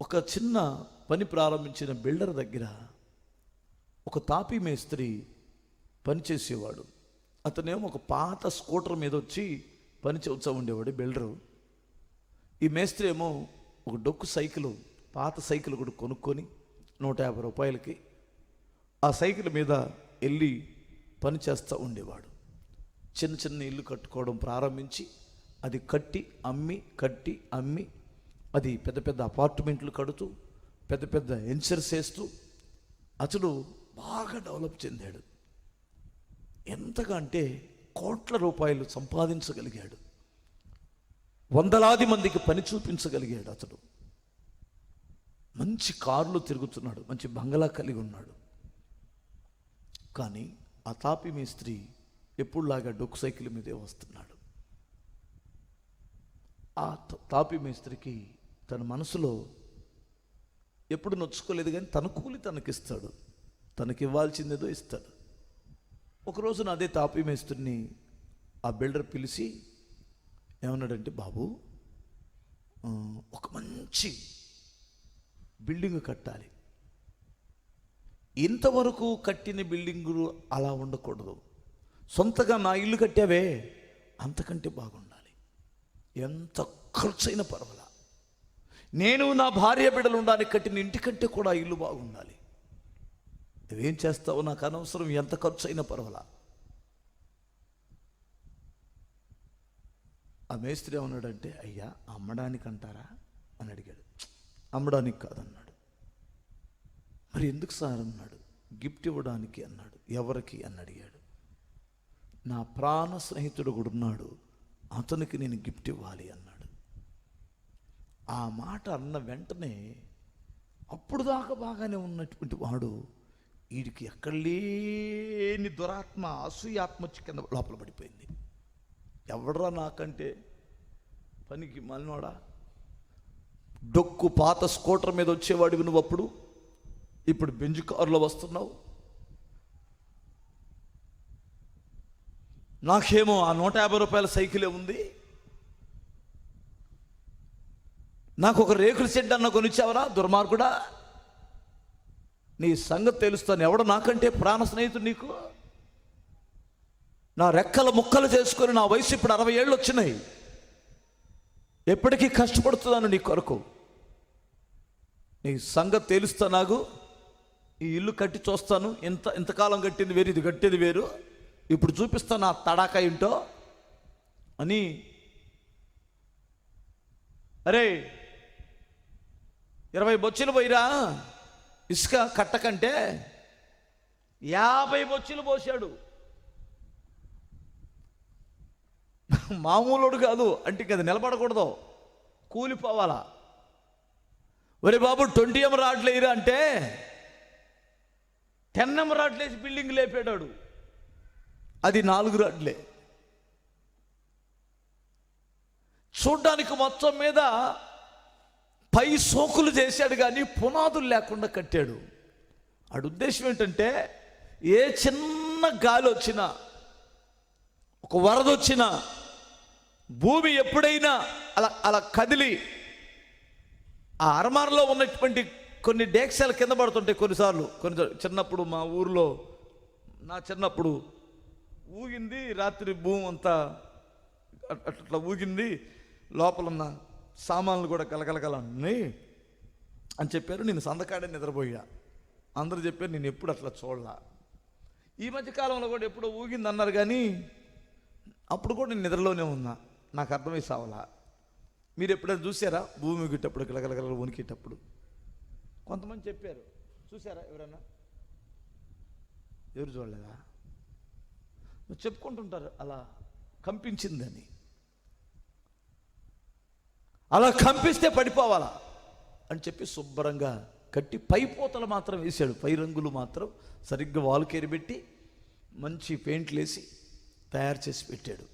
ఒక చిన్న పని ప్రారంభించిన బిల్డర్ దగ్గర ఒక తాపీ మేస్త్రి పనిచేసేవాడు. అతనేమో ఒక పాత స్కూటర్ మీద వచ్చి పని చేస్తూ ఉండేవాడు బిల్డరు. ఈ మేస్త్రి ఏమో ఒక డొక్కు సైకిల్ పాత సైకిల్ కూడా కొనుక్కొని నూట యాభై రూపాయలకి ఆ సైకిల్ మీద వెళ్ళి పని చేస్తూ ఉండేవాడు. చిన్న చిన్న ఇల్లు కట్టుకోవడం ప్రారంభించి అది కట్టి అమ్మి కట్టి అమ్మి అది పెద్ద పెద్ద అపార్ట్మెంట్లు కడుతూ పెద్ద పెద్ద ఎన్సర్స్ వేస్తూ అతడు బాగా డెవలప్ చెందాడు. ఎంతగా అంటే కోట్ల రూపాయలు సంపాదించగలిగాడు. వందలాది మందికి పని చూపించగలిగాడు అతడు. మంచి కార్లు తిరుగుతున్నాడు మంచి బంగళా కలిగి ఉన్నాడు. కానీ ఆ తాపి మేస్త్రి ఎప్పుడులాగా డొక్ సైకిల్ మీదే వస్తున్నాడు. ఆ తాపి మేస్త్రికి తన మనసులో ఎప్పుడు నొచ్చుకోలేదు కానీ తన కూలి తనకిస్తాడు. తనకి ఇవ్వాల్సిందేదో ఇస్తాడు. ఒక రోజున అదే తాపీ మేస్త్రిని ఆ బిల్డర్ పిలిచి ఏమన్నాడంటే బాబు ఒక మంచి బిల్డింగ్ కట్టాలి. ఇంతవరకు కట్టిన బిల్డింగులు అలా ఉండకూడదు. సొంతగా నా ఇల్లు కట్టావే అంతకంటే బాగుండాలి. ఎంత ఖర్చైన పర్వాలా? నేను నా భార్య బిడ్డలు ఉండడానికి కట్టిన ఇంటికంటే కూడా ఇల్లు బాగుండాలి. నువ్వేం చేస్తావో నాకు అనవసరం ఎంత ఖర్చు అయినా పర్వాలా? ఆ మేస్త్రి ఏమన్నాడంటే అయ్యా అమ్మడానికి అంటారా అని అడిగాడు. అమ్మడానికి కాదన్నాడు. మరి ఎందుకు సార్? అన్నాడు. గిఫ్ట్ ఇవ్వడానికి అన్నాడు. ఎవరికి? అని అడిగాడు. నా ప్రాణ స్నేహితుడు కూడా ఉన్నాడు. అతనికి నేను గిఫ్ట్ ఇవ్వాలి అన్నాడు. ఆ మాట అన్న వెంటనే అప్పుడు దాకా బాగానే ఉన్నటువంటి వాడు వీడికి ఎక్కడ లేని దురాత్మ అసూయాత్మ కింద లోపల పడిపోయింది. ఎవడరా నాకంటే పనికి మలినోడా? డొక్కు పాత స్కూటర్ మీద వచ్చేవాడివి నువ్వు అప్పుడు? ఇప్పుడు బెంజ్ కారులో వస్తున్నావు? నాకేమో ఆ నూట యాభై రూపాయల సైకిలే ఉంది. నాకు ఒక రేకుల షెడ్ అన్న కొనిచ్చావరా? దుర్మార్గుడా. నీ సంగతి తెలుస్తాను. ఎవడు నాకంటే ప్రాణ స్నేహితుడు నీకు? నా రెక్కల ముక్కలు చేసుకొని నా వయసు ఇప్పుడు అరవై ఏళ్ళు వచ్చినాయి. ఎప్పటికీ కష్టపడుతున్నాను నీ కొరకు. నీ సంగతి తెలుస్తా నాకు ఈ ఇల్లు కట్టి చూస్తాను. ఇంత ఇంతకాలం కట్టింది వేరు ఇది కట్టేది వేరు. ఇప్పుడు చూపిస్తాను నా తడాక ఏంటో. అని. అరే ఇరవై బొచ్చులు పోయిరా. ఇసుక కట్టకంటే యాభై బొచ్చులు పోసాడు మామూలుడు కాదు అంటే ఇంకా అది నిలబడకూడదు. కూలిపోవాలా. ఒరే బాబు ట్వంటీ ఎం రాడ్లు అంటే టెన్ ఎం రాట్లేసి బిల్డింగ్ లేపాడాడు. అది నాలుగు రాడ్లే. చూడ్డానికి మొత్తం మీద పై సోకులు చేశాడు కానీ పునాదులు లేకుండా కట్టాడు. ఆడు ఉద్దేశం ఏంటంటే ఏ చిన్న గాలి వచ్చినా ఒక వరద వచ్చినా భూమి ఎప్పుడైనా అలా అలా కదిలి ఆ అరమారలో ఉన్నటువంటి కొన్ని డేక్సాలు కింద పడుతుంటాయి కొన్నిసార్లు. కొన్ని చిన్నప్పుడు మా ఊర్లో నా చిన్నప్పుడు ఊగింది రాత్రి భూమి అంతా అట్- అట్లా ఊగింది లోపల ఉన్న సామాన్లు కూడా కలకలకలన్నాయి అని చెప్పారు. నేను సందకాడే నిద్రపోయా. అందరూ చెప్పారు నేను ఎప్పుడు అట్లా చూడలా. ఈ మధ్య కాలంలో కూడా ఎప్పుడో ఊగింది అన్నారు కానీ అప్పుడు కూడా నేను నిద్రలోనే ఉన్నా. నాకు అర్థమై సావలా. మీరు ఎప్పుడైనా చూసారా? భూమి ఊగేటప్పుడు కలకలకల ఉనికిటప్పుడు కొంతమంది చెప్పారు. చూసారా ఎవరన్నా? ఎవరు చూడలేదా? నువ్వు చెప్పుకుంటుంటారు అలా కంపించిందని. అలా కంపిస్తే పడిపోవాలా? అని చెప్పి శుభ్రంగా కట్టి పై పూతలు మాత్రం వేసాడు పై రంగులు మాత్రం సరిగ్గా వాలుకేరి పెట్టి మంచి పెయింట్లు వేసి తయారు చేసి పెట్టాడు.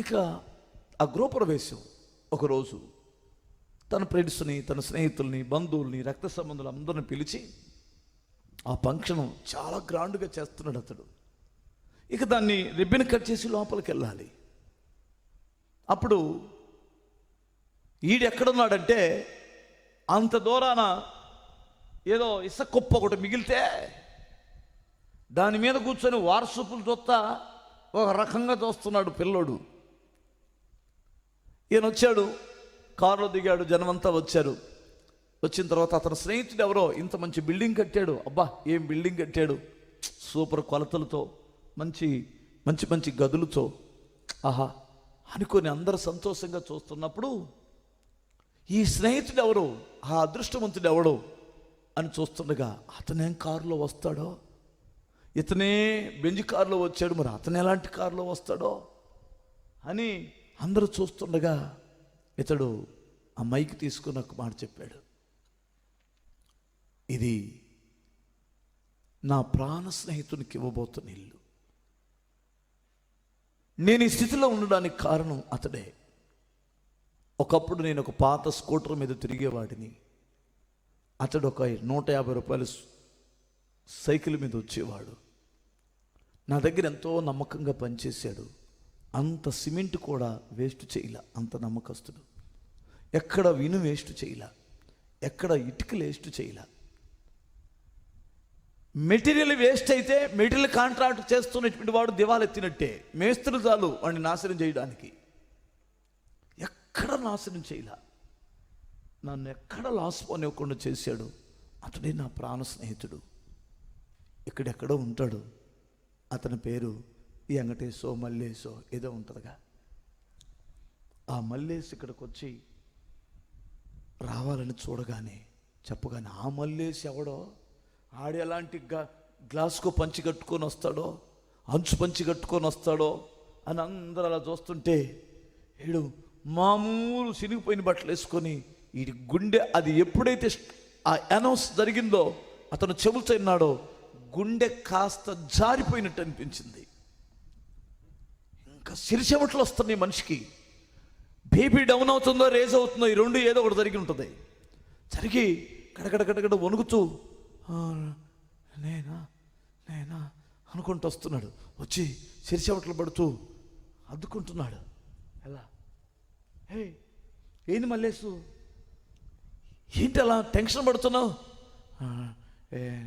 ఇక ఆ గృహప్రవేశం ఒకరోజు తన ఫ్రెండ్స్ని తన స్నేహితుల్ని బంధువుల్ని రక్త సంబంధులు అందరిని పిలిచి ఆ ఫంక్షన్ చాలా గ్రాండ్గా చేస్తున్నాడు అతడు. ఇక దాన్ని రిబ్బన్ కట్ చేసి లోపలికి వెళ్ళాలి. అప్పుడు ఈడెక్కడున్నాడంటే అంత దూరాన ఏదో ఇసుక కుప్ప ఒకటి మిగిలితే దాని మీద కూర్చొని వారసుపులు చూస్తా ఒక రకంగా చూస్తున్నాడు పిల్లోడు. ఈయన వచ్చాడు కారులో దిగాడు జనమంతా వచ్చారు. వచ్చిన తర్వాత అతని స్నేహితుడు ఎవరో ఇంత మంచి బిల్డింగ్ కట్టాడు. అబ్బా ఏం బిల్డింగ్ కట్టాడు? సూపర్ కొలతలతో మంచి మంచి మంచి గదులతో. ఆహా అనుకొని అందరు సంతోషంగా చూస్తున్నప్పుడు ఈ స్నేహితుడు ఎవరు ఆ అదృష్టవంతుడు ఎవడు అని చూస్తుండగా అతనేం కారులో వస్తాడో? ఇతనే బెంజ్ కారులో వచ్చాడు మరి అతను ఎలాంటి కారులో వస్తాడో? అని అందరూ చూస్తుండగా ఇతడు ఆ మైక్ తీసుకుని ఒక మాట చెప్పాడు. ఇది నా ప్రాణ స్నేహితునికి ఇవ్వబోతున్న ఇల్లు. నేను ఈ స్థితిలో ఉండడానికి కారణం అతడే. ఒకప్పుడు నేను ఒక పాత స్కూటర్ మీద తిరిగేవాడిని. అతడు ఒక నూట యాభై రూపాయలు సైకిల్ మీద వచ్చేవాడు. నా దగ్గర ఎంతో నమ్మకంగా పనిచేశాడు. అంత సిమెంట్ కూడా వేస్ట్ చేయలే అంత నమ్మకస్తుడు. ఎక్కడ విను వేస్ట్ చేయల ఎక్కడ ఇటుకలు వేస్ట్ చేయలే. మెటీరియల్ వేస్ట్ అయితే మెటీరియల్ కాంట్రాక్ట్ చేస్తున్నటువంటి వాడు దివాలెత్తినట్టే మేస్త్రులు చాలు వాడిని నాశనం చేయడానికి. ఎక్కడ నాశనం చేయలే. నన్ను ఎక్కడ లాస్ పోనివ్వకుండా చేశాడు. అతడే నా ప్రాణ స్నేహితుడు. ఇక్కడెక్కడో ఉంటాడు. అతని పేరు వెంకటేశో మల్లేశో ఏదో ఉంటుందిగా. ఆ మల్లేశ్ ఇక్కడికి వచ్చి రావాలని చూడగానే చెప్పగానే ఆ మల్లేశ్ ఎవడో? ఆడు ఎలాంటి గ్లా గ్లాస్కు పంచి కట్టుకొని వస్తాడో? అంచు పంచి కట్టుకొని వస్తాడో? అని అందరూ అలా చూస్తుంటే ఏడు మామూలు సినిగిపోయిన బట్టలు వేసుకొని ఈ గుండె అది ఎప్పుడైతే ఆ అనౌన్స్ జరిగిందో అతను చెబుతున్నాడో గుండె కాస్త జారిపోయినట్టు అనిపించింది. ఇంకా సిరిచెమట్లు వస్తున్నాయి మనిషికి. బేబీ డౌన్ అవుతుందో రేజ్ అవుతుందో ఈ రెండు ఏదో ఒకటి జరిగి ఉంటుంది. జరిగి కడగడ కడగడ వణుకుతూ నేనా నేనా అనుకుంటూ వస్తున్నాడు. వచ్చి సిరిచెమట్లు పడుతూ అద్దుకుంటున్నాడు. ఎలా? హే ఏంది మల్లేసు ఏంటి అలా టెన్షన్ పడుతున్నావు? "ఆ, ఏ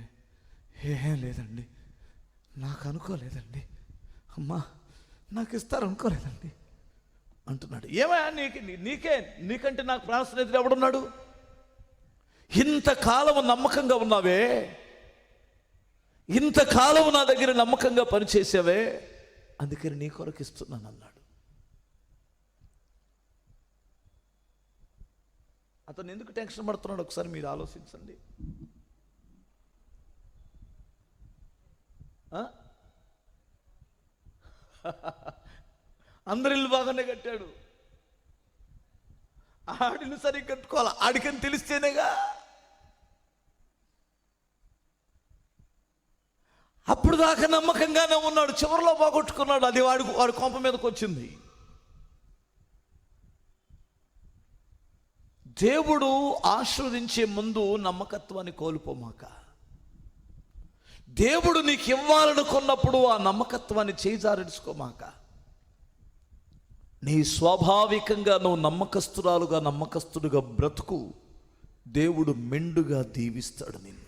ఏం లేదండి. నాకు అనుకోలేదండి. అమ్మా నాకు ఇస్తారు అనుకోలేదండి. అంటున్నాడు. ఏమయ్యా నీకు నీకే నీకంటే నాకు ప్రాణ స్నేహితుడు ఎవడున్నాడు ఇంతకాలం నమ్మకంగా ఉన్నావే? ఇంతకాలం నా దగ్గర నమ్మకంగా పనిచేసావే? అందుకని నీ కొరకు ఇస్తున్నాను అన్నాడు అతను ఎందుకు టెన్షన్ పడుతున్నాడు ఒకసారి మీరు ఆలోచించండి. అందరి ఇల్లు బాగానే కట్టాడు. ఆడిని సరిగ్గా కట్టుకోవాలి? ఆడికని తెలిస్తేనేగా? అప్పుడు దాకా నమ్మకంగానే ఉన్నాడు. చివరిలో పోగొట్టుకున్నాడు. అది వాడు వాడి కొంప మీదకి వచ్చింది దేవుడు ఆస్వాదించే ముందు నమ్మకత్వాన్ని కోల్పోమాక. దేవుడు నీకు ఇవ్వాలనుకున్నప్పుడు ఆ నమ్మకత్వాన్ని చేజారించుకోమాక నీ స్వాభావికంగా నువ్వు నమ్మకస్తురాలుగా నమ్మకస్తుడుగా బ్రతుకు దేవుడు మెండుగా దీవిస్తాడు నిన్ను.